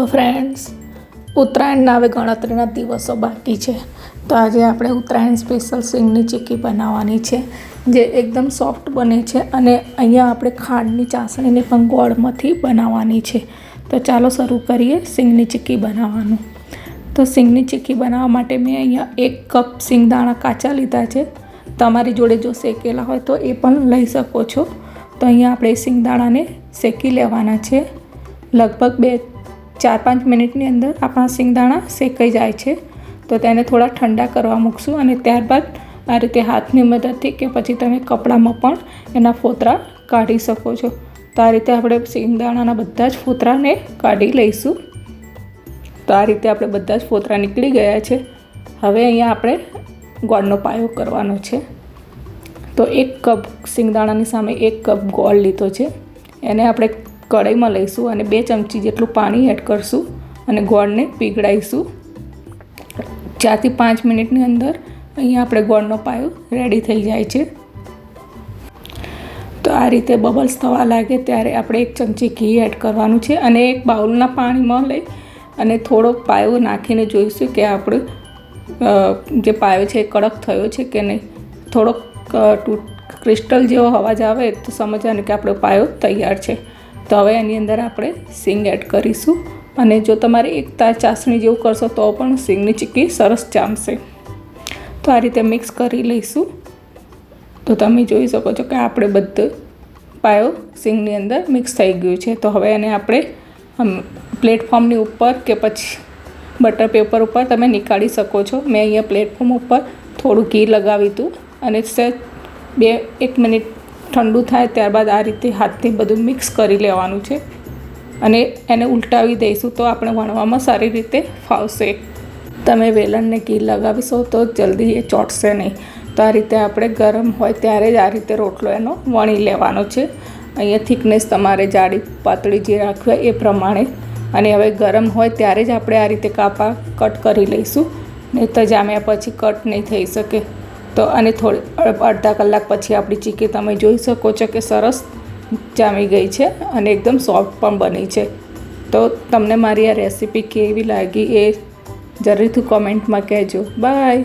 Hello friends ઉત્તરાયણના હવે ગણતરીના દિવસો બાકી છે. તો આજે આપણે ઉત્તરાયણ સ્પેશિયલ સિંગની ચીક્કી બનાવવાની છે, જે એકદમ સોફ્ટ બને છે અને અહીંયા આપણે ખાંડની ચાસણીને પણ ગોળમાંથી બનાવવાની છે. તો ચાલો શરૂ કરીએ સિંગની ચીક્કી બનાવવાનું. તો સિંગની ચીક્કી બનાવવા માટે મેં અહીંયા એક કપ સિંગદાણા કાચા લીધા છે. તમારી જોડે જો શેકેલા હોય તો એ પણ લઈ શકો છો. તો અહીંયા આપણે સિંગદાણાને શેકી લેવાના છે. લગભગ બે ચાર પાંચ મિનિટની અંદર આપણા સિંગદાણા શેકાઈ જાય છે. તો તેને થોડા ઠંડા કરવા મૂકશું અને ત્યારબાદ આ રીતે હાથની મદદથી કે પછી તમે કપડામાં પણ એના ફોતરા કાઢી શકો છો. તો આ રીતે આપણે સિંગદાણાના બધા જ ફોતરાને કાઢી લઈશું. તો આ રીતે આપણે બધા જ ફોતરા નીકળી ગયા છે. હવે અહીંયા આપણે ગોળનો પાયો કરવાનો છે. તો એક કપ સિંગદાણાની સામે એક કપ ગોળ લીધો છે. એને આપણે કઢાઈમાં લઈશું અને બે ચમચી જેટલું પાણી એડ કરશું અને ગોળને પીગળાઈશું. ચારથી પાંચ મિનિટની અંદર અહીંયા આપણે ગોળનો પાયો રેડી થઈ જાય છે. તો આ રીતે બબલ્સ થવા લાગે ત્યારે આપણે એક ચમચી ઘી એડ કરવાનું છે અને એક બાઉલના પાણીમાં લઈ અને થોડો પાયો નાખીને જોઈશું કે આપણે જે પાયો છે એ કડક થયો છે કે નહીં. થોડોક ક્રિસ્ટલ જેવો અવાજ આવે તો સમજવાનું કે આપણો પાયો તૈયાર છે. તો હવે એની અંદર આપણે સિંગ એડ કરીશું. અને જો તમારે એક તાર ચાસણી જેવું કરશો તો પણ સિંગની ચીક્કી સરસ જામશે તો આ રીતે મિક્સ કરી લઈશું. તો તમે જોઈ શકો છો કે આપણે બધું પાયો સિંગની અંદર મિક્સ થઈ ગયું છે. તો હવે એને આપણે પ્લેટફોર્મની ઉપર કે પછી બટર પેપર ઉપર તમે નીકાળી શકો છો. મેં અહીંયા પ્લેટફોર્મ ઉપર થોડું ઘી લગાવ્યું હતું. અને બે, એક મિનિટ ઠંડુ થાય ત્યારબાદ આ રીતે હાથથી બધું મિક્સ કરી લેવાનું છે. અને એને ઉલટાવી દઈશું તો આપણે વણવામાં સારી રીતે ફાવશે. તમે વેલણને ઘી લગાવીશો તો જલ્દી એ ચોંટશે નહીં. તો આ રીતે આપણે ગરમ હોય ત્યારે જ આ રીતે રોટલો એનો વણી લેવાનો છે. અહીંયા થિકનેસ તમારે જાડી પાતળી જે રાખવી હોય એ પ્રમાણે. અને હવે ગરમ હોય ત્યારે જ આપણે આ રીતે કાપા કટ કરી લઈશું. નહીં તો જામ્યા પછી કટ નહીં થઈ શકે. તો અને થોડી અડધા કલાક પછી આપણી ચીકી તમે જોઈ શકો છો કે સરસ જામી ગઈ છે અને એકદમ સોફ્ટ પણ બની છે. તો તમને મારી આ રેસીપી કેવી લાગી એ જરૂરથી કોમેન્ટમાં કહેજો. બાય.